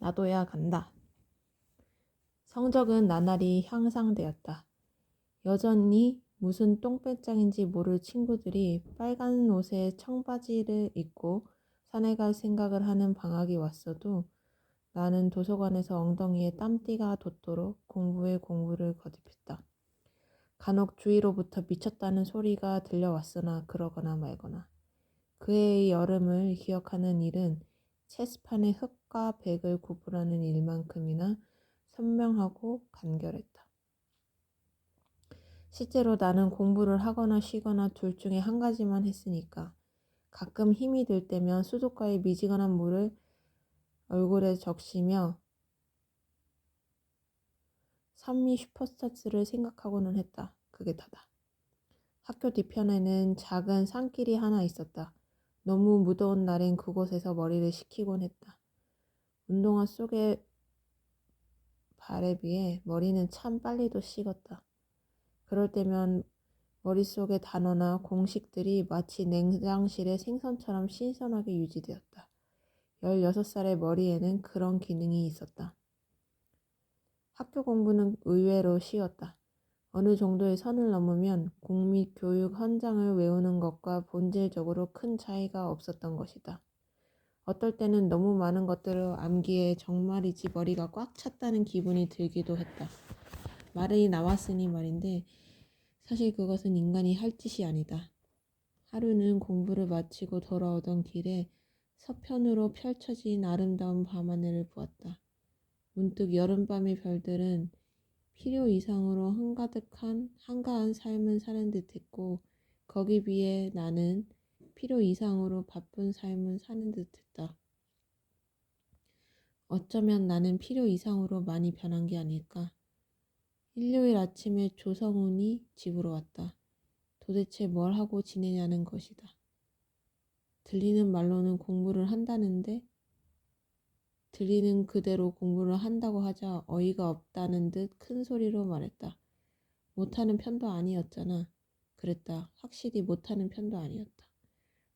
나도야 간다. 성적은 나날이 향상되었다. 여전히 무슨 똥배짱인지 모를 친구들이 빨간 옷에 청바지를 입고 산에 갈 생각을 하는 방학이 왔어도 나는 도서관에서 엉덩이에 땀띠가 돋도록 공부에 공부를 거듭했다. 간혹 주위로부터 미쳤다는 소리가 들려왔으나 그러거나 말거나. 그해의 여름을 기억하는 일은 체스판에 흙과 백을 구분하는 일만큼이나 선명하고 간결했다. 실제로 나는 공부를 하거나 쉬거나 둘 중에 한 가지만 했으니까 가끔 힘이 들 때면 수도가의 미지근한 물을 얼굴에 적시며 산미 슈퍼스타즈를 생각하고는 했다. 그게 다다. 학교 뒤편에는 작은 산길이 하나 있었다. 너무 무더운 날엔 그곳에서 머리를 식히곤 했다. 운동화 속에 발에 비해 머리는 참 빨리도 식었다. 그럴 때면 머릿속의 단어나 공식들이 마치 냉장실의 생선처럼 신선하게 유지되었다. 16살의 머리에는 그런 기능이 있었다. 학교 공부는 의외로 쉬웠다. 어느 정도의 선을 넘으면 공립 교육 헌장을 외우는 것과 본질적으로 큰 차이가 없었던 것이다. 어떨 때는 너무 많은 것들을 암기에 정말이지 머리가 꽉 찼다는 기분이 들기도 했다. 말이 나왔으니 말인데 사실 그것은 인간이 할 짓이 아니다. 하루는 공부를 마치고 돌아오던 길에 서편으로 펼쳐진 아름다운 밤하늘을 보았다. 문득 여름밤의 별들은 필요 이상으로 한가득한 한가한 삶을 사는 듯했고 거기 비해 나는 필요 이상으로 바쁜 삶을 사는 듯했다. 어쩌면 나는 필요 이상으로 많이 변한 게 아닐까. 일요일 아침에 조성훈이 집으로 왔다. 도대체 뭘 하고 지내냐는 것이다. 들리는 말로는 공부를 한다는데 들리는 그대로 공부를 한다고 하자 어이가 없다는 듯 큰 소리로 말했다. 못하는 편도 아니었잖아. 그랬다. 확실히 못하는 편도 아니었다.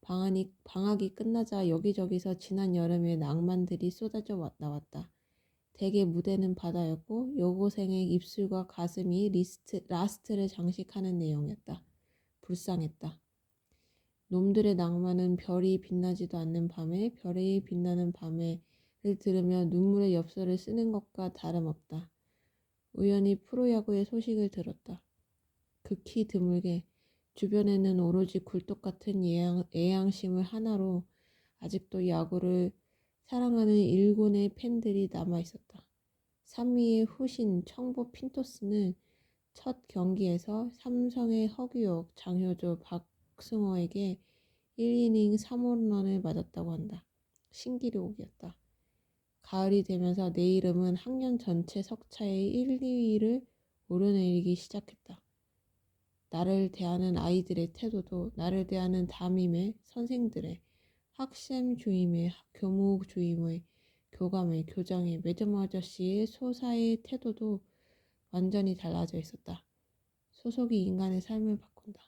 방학이, 방학이 끝나자 여기저기서 지난 여름의 낭만들이 쏟아져 나왔다. 대개 무대는 바다였고 여고생의 입술과 가슴이 리스트, 라스트를 장식하는 내용이었다. 불쌍했다. 놈들의 낭만은 별이 빛나지도 않는 밤에 별이 빛나는 밤에 를 들으며 눈물의 엽서를 쓰는 것과 다름없다. 우연히 프로야구의 소식을 들었다. 극히 드물게 주변에는 오로지 굴뚝 같은 애양, 애양심을 하나로 아직도 야구를 사랑하는 일군의 팬들이 남아 있었다. 3위의 후신 청보 핀토스는 첫 경기에서 삼성의 허규혁, 장효조, 박승호에게 1이닝 3홈런을 맞았다고 한다. 신기록이었다. 가을이 되면서 내 이름은 학년 전체 석차의 1, 2위를 오르내리기 시작했다. 나를 대하는 아이들의 태도도 나를 대하는 담임의 선생들의 학생 주임의 교무 주임의 교감의 교장의 매점 아저씨의 소사의 태도도 완전히 달라져 있었다. 소속이 인간의 삶을 바꾼다.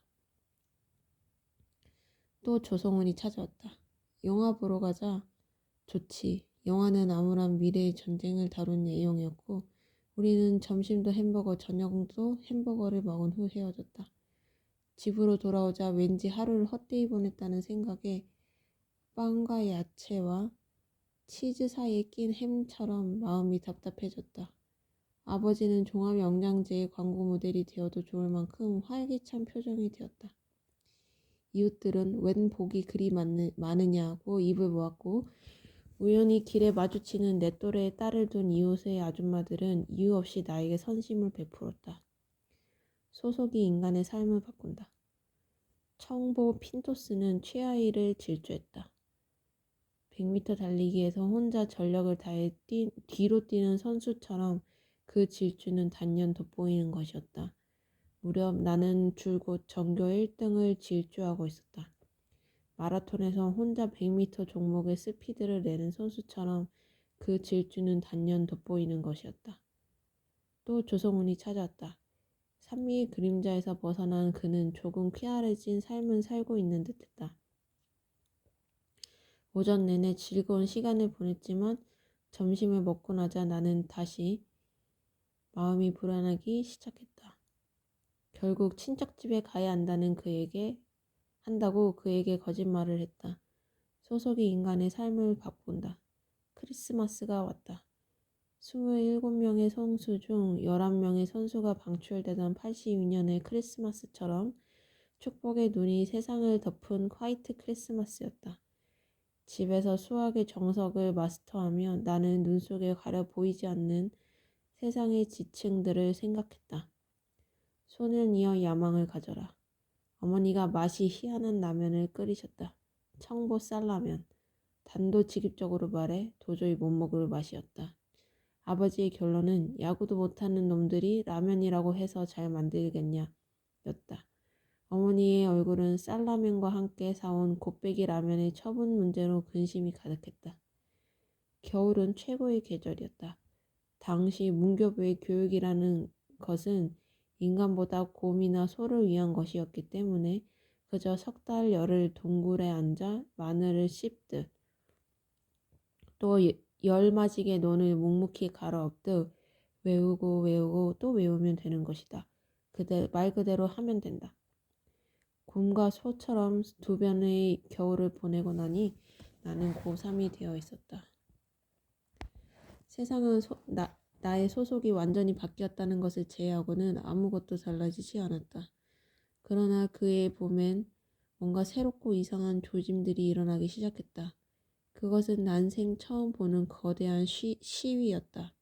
또 조성훈이 찾아왔다. 영화 보러 가자. 좋지. 영화는 암울한 미래의 전쟁을 다룬 내용이었고 우리는 점심도 햄버거, 저녁도 햄버거를 먹은 후 헤어졌다. 집으로 돌아오자 왠지 하루를 헛되이 보냈다는 생각에 빵과 야채와 치즈 사이에 낀 햄처럼 마음이 답답해졌다. 아버지는 종합 영양제의 광고 모델이 되어도 좋을 만큼 활기찬 표정이 되었다. 이웃들은 웬 복이 그리 많으냐고 입을 모았고 우연히 길에 마주치는 내 또래의 딸을 둔 이웃의 아줌마들은 이유 없이 나에게 선심을 베풀었다. 소속이 인간의 삶을 바꾼다. 청보 핀토스는 최하위를 질주했다. 100m 달리기에서 혼자 전력을 다해 뛰, 뒤로 뛰는 선수처럼 그 질주는 단연 돋보이는 것이었다. 무렵 나는 줄곧 전교 1등을 질주하고 있었다. 마라톤에서 혼자 100m 종목의 스피드를 내는 선수처럼 그 질주는 단연 돋보이는 것이었다. 또 조성훈이 찾아왔다. 산미의 그림자에서 벗어난 그는 조금 쾌활해진 삶을 살고 있는 듯했다. 오전 내내 즐거운 시간을 보냈지만 점심을 먹고 나자 나는 다시 마음이 불안하기 시작했다. 결국 친척집에 가야 한다는 그에게 한다고 그에게 거짓말을 했다. 소속이 인간의 삶을 바꾼다. 크리스마스가 왔다. 27명의 선수 중 11명의 선수가 방출되던 82년의 크리스마스처럼 축복의 눈이 세상을 덮은 화이트 크리스마스였다. 집에서 수학의 정석을 마스터하며 나는 눈 속에 가려 보이지 않는 세상의 지층들을 생각했다. 이어 야망을 가져라. 어머니가 맛이 희한한 라면을 끓이셨다. 청보 쌀라면. 단도직입적으로 말해 도저히 못 먹을 맛이었다. 아버지의 결론은 야구도 못하는 놈들이 라면이라고 해서 잘 만들겠냐 였다. 어머니의 얼굴은 쌀라면과 함께 사온 곱빼기 라면의 처분 문제로 근심이 가득했다. 겨울은 최고의 계절이었다. 당시 문교부의 교육이라는 것은 인간보다 곰이나 소를 위한 것이었기 때문에 그저 석 달 열흘 동굴에 앉아 마늘을 씹듯 또 열맞이게 논을 묵묵히 갈아엎듯 외우고 외우고 또 외우면 되는 것이다. 그대 말 그대로 하면 된다. 곰과 소처럼 두 변의 겨울을 보내고 나니 나는 고3이 되어 있었다. 세상은 소, 나, 나의 소속이 완전히 바뀌었다는 것을 제외하고는 아무것도 달라지지 않았다. 그러나 그의 봄엔 뭔가 새롭고 이상한 조짐들이 일어나기 시작했다. 그것은 난생 처음 보는 거대한 시, 시위였다.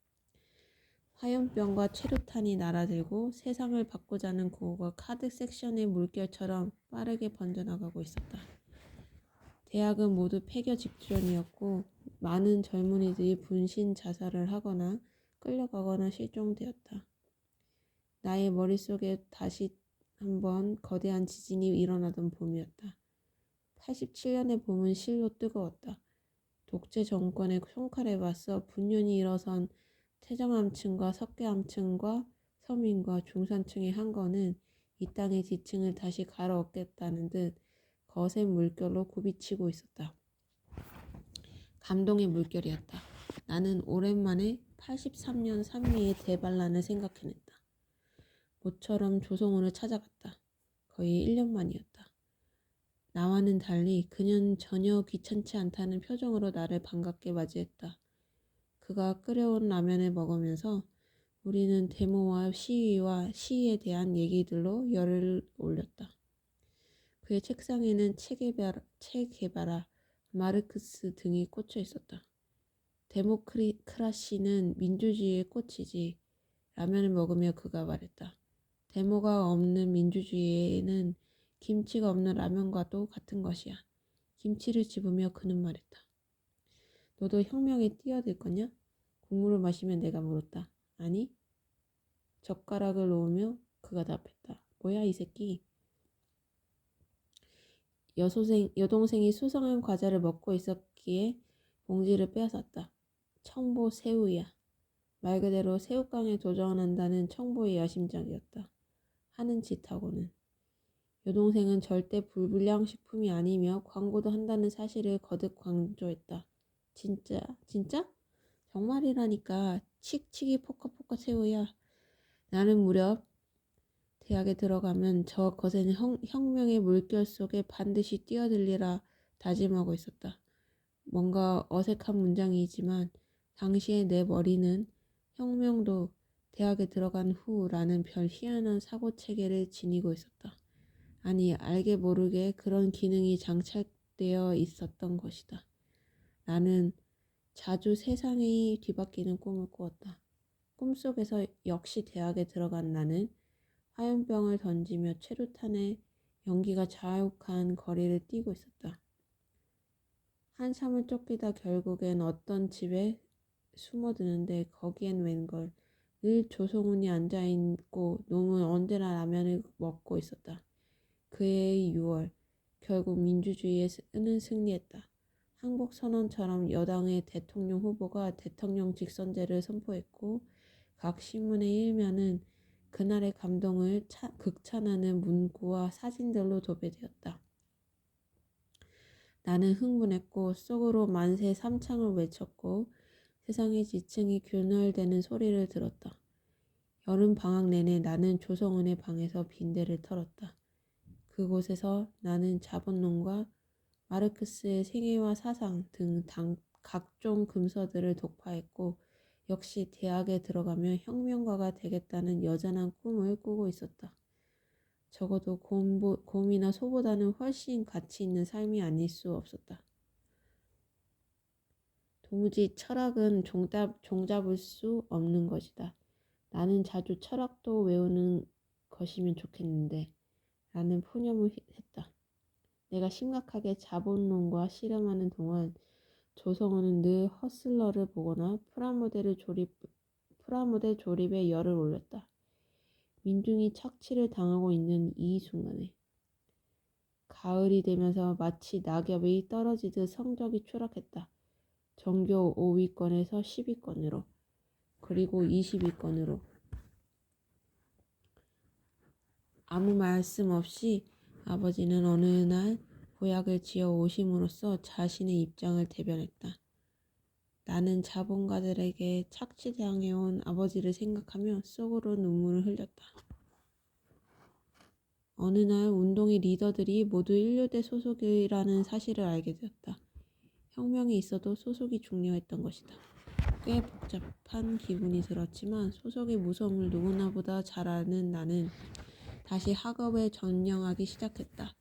화염병과 체류탄이 날아들고 세상을 바꾸자는 구호가 카드 섹션의 물결처럼 빠르게 번져나가고 있었다. 대학은 모두 폐교 직전이었고 많은 젊은이들이 분신 자살을 하거나 끌려가거나 실종되었다. 나의 머릿속에 다시 한번 거대한 지진이 일어나던 봄이었다. 87년의 봄은 실로 뜨거웠다. 독재 정권의 손칼에 맞서 분연히 일어선 태정암층과 석계암층과 서민과 중산층의 한거는 이 땅의 지층을 다시 갈아엎겠다는 듯 거센 물결로 굽이치고 있었다. 감동의 물결이었다. 나는 오랜만에 83년 산미의 대반란을 생각해냈다. 모처럼 조성훈을 찾아갔다. 거의 1년 만이었다. 나와는 달리 그녀는 전혀 귀찮지 않다는 표정으로 나를 반갑게 맞이했다. 그가 끓여온 라면을 먹으면서 우리는 데모와 시위와 시위에 대한 얘기들로 열을 올렸다. 그의 책상에는 체게바라, 체게바라 마르크스 등이 꽂혀 있었다. 데모크라시는 민주주의의 꽃이지. 라면을 먹으며 그가 말했다. 데모가 없는 민주주의에는 김치가 없는 라면과도 같은 것이야. 김치를 집으며 그는 말했다. 너도 혁명에 뛰어들 거냐? 국물을 마시면 내가 물었다. 아니? 젓가락을 놓으며 그가 답했다. 뭐야 이 새끼? 여소생, 여동생이 수성한 과자를 먹고 있었기에 봉지를 빼앗았다. 청보 새우야. 말 그대로 새우깡에 도전한다는 청보의 야심작이었다. 하는 짓하고는. 여동생은 절대 불불량식품이 아니며 광고도 한다는 사실을 거듭 강조했다. 진짜? 진짜? 정말이라니까 칙칙이 포커포커 새우야. 나는 무렵 대학에 들어가면 저 거센 형, 혁명의 물결 속에 반드시 뛰어들리라 다짐하고 있었다. 뭔가 어색한 문장이지만 당시에 내 머리는 혁명도 대학에 들어간 후라는 별 희한한 사고 체계를 지니고 있었다. 아니, 알게 모르게 그런 기능이 장착되어 있었던 것이다. 나는 자주 세상이 뒤바뀌는 꿈을 꾸었다. 꿈속에서 역시 대학에 들어간 나는 화염병을 던지며 최루탄의 연기가 자욱한 거리를 뛰고 있었다. 한참을 쫓기다 결국엔 어떤 집에 숨어드는데 거기엔 웬걸 늘 조성훈이 앉아있고 놈은 언제나 라면을 먹고 있었다. 그의 6월 결국 민주주의에 는 승리했다. 항복 선언처럼 여당의 대통령 후보가 대통령 직선제를 선포했고 각 신문의 일면은 그날의 감동을 차, 극찬하는 문구와 사진들로 도배되었다. 나는 흥분했고 속으로 만세 삼창을 외쳤고 세상의 지층이 균열되는 소리를 들었다. 여름 방학 내내 나는 조성은의 방에서 빈대를 털었다. 그곳에서 나는 자본론과 마르크스의 생애와 사상 등 당, 각종 금서들을 독파했고 역시 대학에 들어가면 혁명가가 되겠다는 여전한 꿈을 꾸고 있었다. 적어도 곰보, 곰이나 소보다는 훨씬 가치 있는 삶이 아닐 수 없었다. 도무지 철학은 종잡, 종잡을 수 없는 것이다. 나는 자주 철학도 외우는 것이면 좋겠는데 라는 푸념을 했다. 내가 심각하게 자본론과 씨름하는 동안 조성호는 늘 허슬러를 보거나 프라모델을 조립, 프라모델 조립에 열을 올렸다. 민중이 착취를 당하고 있는 이 순간에 가을이 되면서 마치 낙엽이 떨어지듯 성적이 추락했다. 전교 5위권에서 10위권으로 그리고 20위권으로 아무 말씀 없이 아버지는 어느 날 보약을 지어 오심으로써 자신의 입장을 대변했다. 나는 자본가들에게 착취당해온 아버지를 생각하며 속으로 눈물을 흘렸다. 어느 날 운동의 리더들이 모두 인류대 소속이라는 사실을 알게 되었다. 혁명이 있어도 소속이 중요했던 것이다. 꽤 복잡한 기분이 들었지만 소속의 무서움을 누구나보다 잘 아는 나는 다시 학업에 전념하기 시작했다.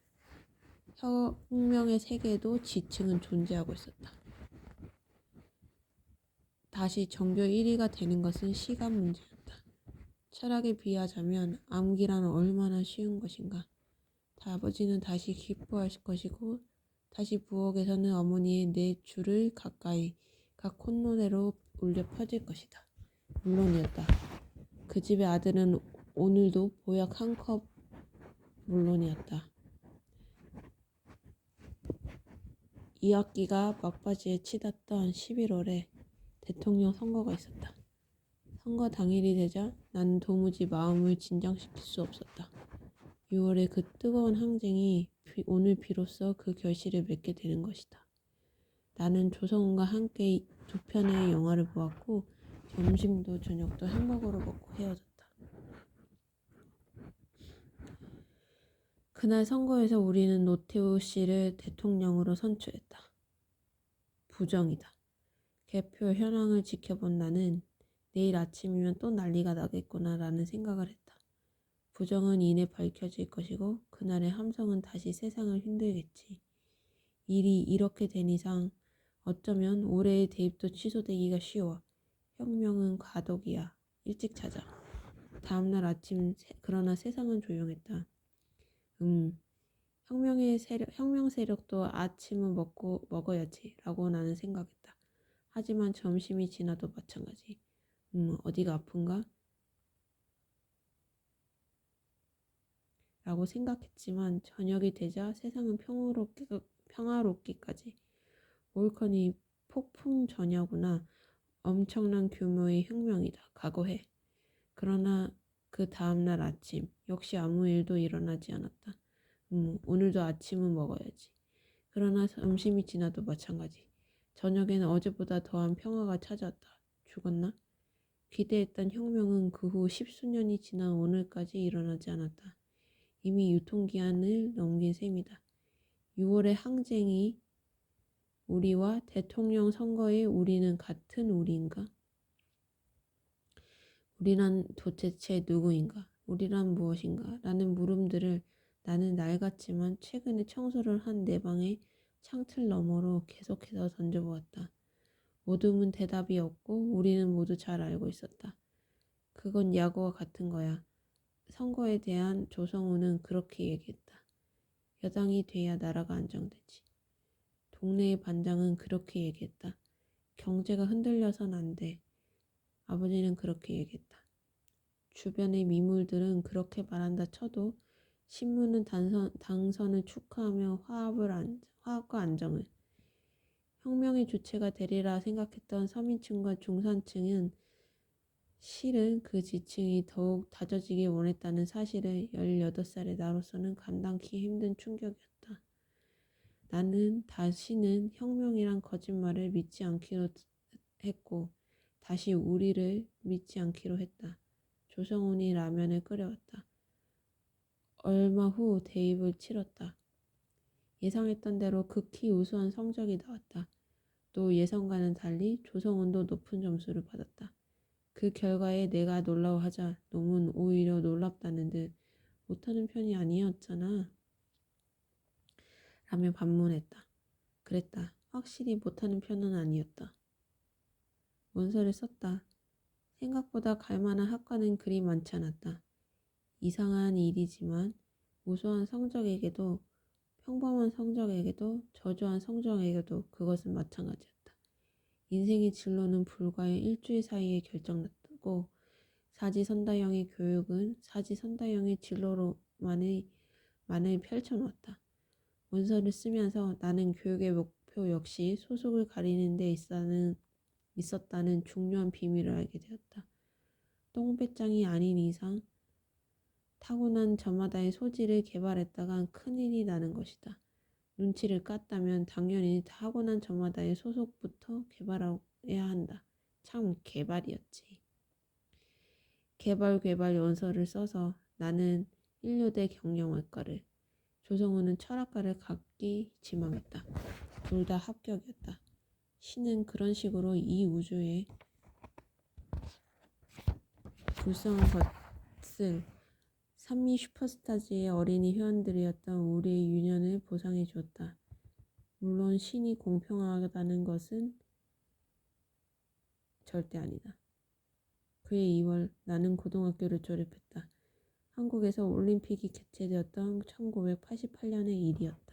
혁명의 세계에도 지층은 존재하고 있었다. 다시 전교 1위가 되는 것은 시간 문제였다. 철학에 비하자면 암기란 얼마나 쉬운 것인가. 아버지는 다시 기뻐할 것이고 다시 부엌에서는 어머니의 내 줄을 가까이 각 콧노래로 울려 퍼질 것이다. 물론이었다. 그 집의 아들은 오늘도 보약 한 컵 물론이었다. 이 학기가 막바지에 치닫던 11월에 대통령 선거가 있었다. 선거 당일이 되자 나는 도무지 마음을 진정시킬 수 없었다. 6월의 그 뜨거운 항쟁이 오늘 비로소 그 결실을 맺게 되는 것이다. 나는 조성훈과 함께 두 편의 영화를 보았고 점심도 저녁도 햄버거를 먹고 헤어졌다. 그날 선거에서 우리는 노태우 씨를 대통령으로 선출했다. 부정이다. 개표 현황을 지켜본 나는 내일 아침이면 또 난리가 나겠구나라는 생각을 했다. 부정은 이내 밝혀질 것이고 그날의 함성은 다시 세상을 흔들겠지. 일이 이렇게 된 이상 어쩌면 올해의 대입도 취소되기가 쉬워. 혁명은 과도기야. 일찍 자자. 다음날 아침 그러나 세상은 조용했다. 음, 혁명의 세력, 혁명 세력도 아침은 먹고 먹어야지 라고 나는 생각했다. 하지만 점심이 지나도 마찬가지. 음, 어디가 아픈가? 라고 생각했지만 저녁이 되자 세상은 평화롭게, 평화롭기까지 올커니 폭풍 전야구나 엄청난 규모의 혁명이다. 각오해. 그러나 그 다음날 아침 역시 아무 일도 일어나지 않았다. 음, 오늘도 아침은 먹어야지. 그러나 점심이 지나도 마찬가지. 저녁에는 어제보다 더한 평화가 찾아왔다. 죽었나? 기대했던 혁명은 그 후 십수년이 지난 오늘까지 일어나지 않았다. 이미 유통기한을 넘긴 셈이다. 6월의 항쟁이 우리와 대통령 선거에 우리는 같은 우리인가? 우리란 도대체 누구인가? 우리란 무엇인가? 라는 물음들을 나는 낡았지만 최근에 청소를 한 내 방의 창틀 너머로 계속해서 던져보았다. 모두는 대답이 없고 우리는 모두 잘 알고 있었다. 그건 야구와 같은 거야. 선거에 대한 조성우는 그렇게 얘기했다. 여당이 돼야 나라가 안정되지. 동네의 반장은 그렇게 얘기했다. 경제가 흔들려선 안 돼. 아버지는 그렇게 얘기했다. 주변의 미물들은 그렇게 말한다 쳐도 신문은 단선, 당선을 축하하며 화합을 안, 화합과 안정을 혁명의 주체가 되리라 생각했던 서민층과 중산층은 실은 그 지층이 더욱 다져지길 원했다는 사실을 18살의 나로서는 감당기 힘든 충격이었다. 나는 다시는 혁명이란 거짓말을 믿지 않기로 했고 다시 우리를 믿지 않기로 했다. 조성훈이 라면을 끓여왔다. 얼마 후 대입을 치렀다. 예상했던 대로 극히 우수한 성적이 나왔다. 또 예상과는 달리 조성훈도 높은 점수를 받았다. 그 결과에 내가 놀라워하자 놈은 오히려 놀랍다는 듯 못하는 편이 아니었잖아. 라며 반문했다. 그랬다. 확실히 못하는 편은 아니었다. 원서를 썼다. 생각보다 갈만한 학과는 그리 많지 않았다. 이상한 일이지만 우수한 성적에게도 평범한 성적에게도 저조한 성적에게도 그것은 마찬가지였다. 인생의 진로는 불과 일주일 사이에 결정났고 사지선다형의 교육은 사지선다형의 진로로만의 만을 펼쳐놓았다. 문서를 쓰면서 나는 교육의 목표 역시 소속을 가리는 데 있다는, 있었다는 중요한 비밀을 알게 되었다. 똥배짱이 아닌 이상 타고난 저마다의 소질을 개발했다간 큰일이 나는 것이다. 눈치를 깠다면 당연히 타고난 저마다의 소속부터 개발해야 한다. 참 개발이었지. 개발 개발 연서를 써서 나는 인류대 경영학과를 조성우는 철학과를 갖기 지망했다. 둘 다 합격이었다. 신은 그런 식으로 이 우주에 불쌍한 것을 산미 슈퍼스타즈의 어린이 회원들이었던 우리의 유년을 보상해 주었다. 물론 신이 공평하다는 것은 절대 아니다. 그해 2월 나는 고등학교를 졸업했다. 한국에서 올림픽이 개최되었던 1988년의 일이었다.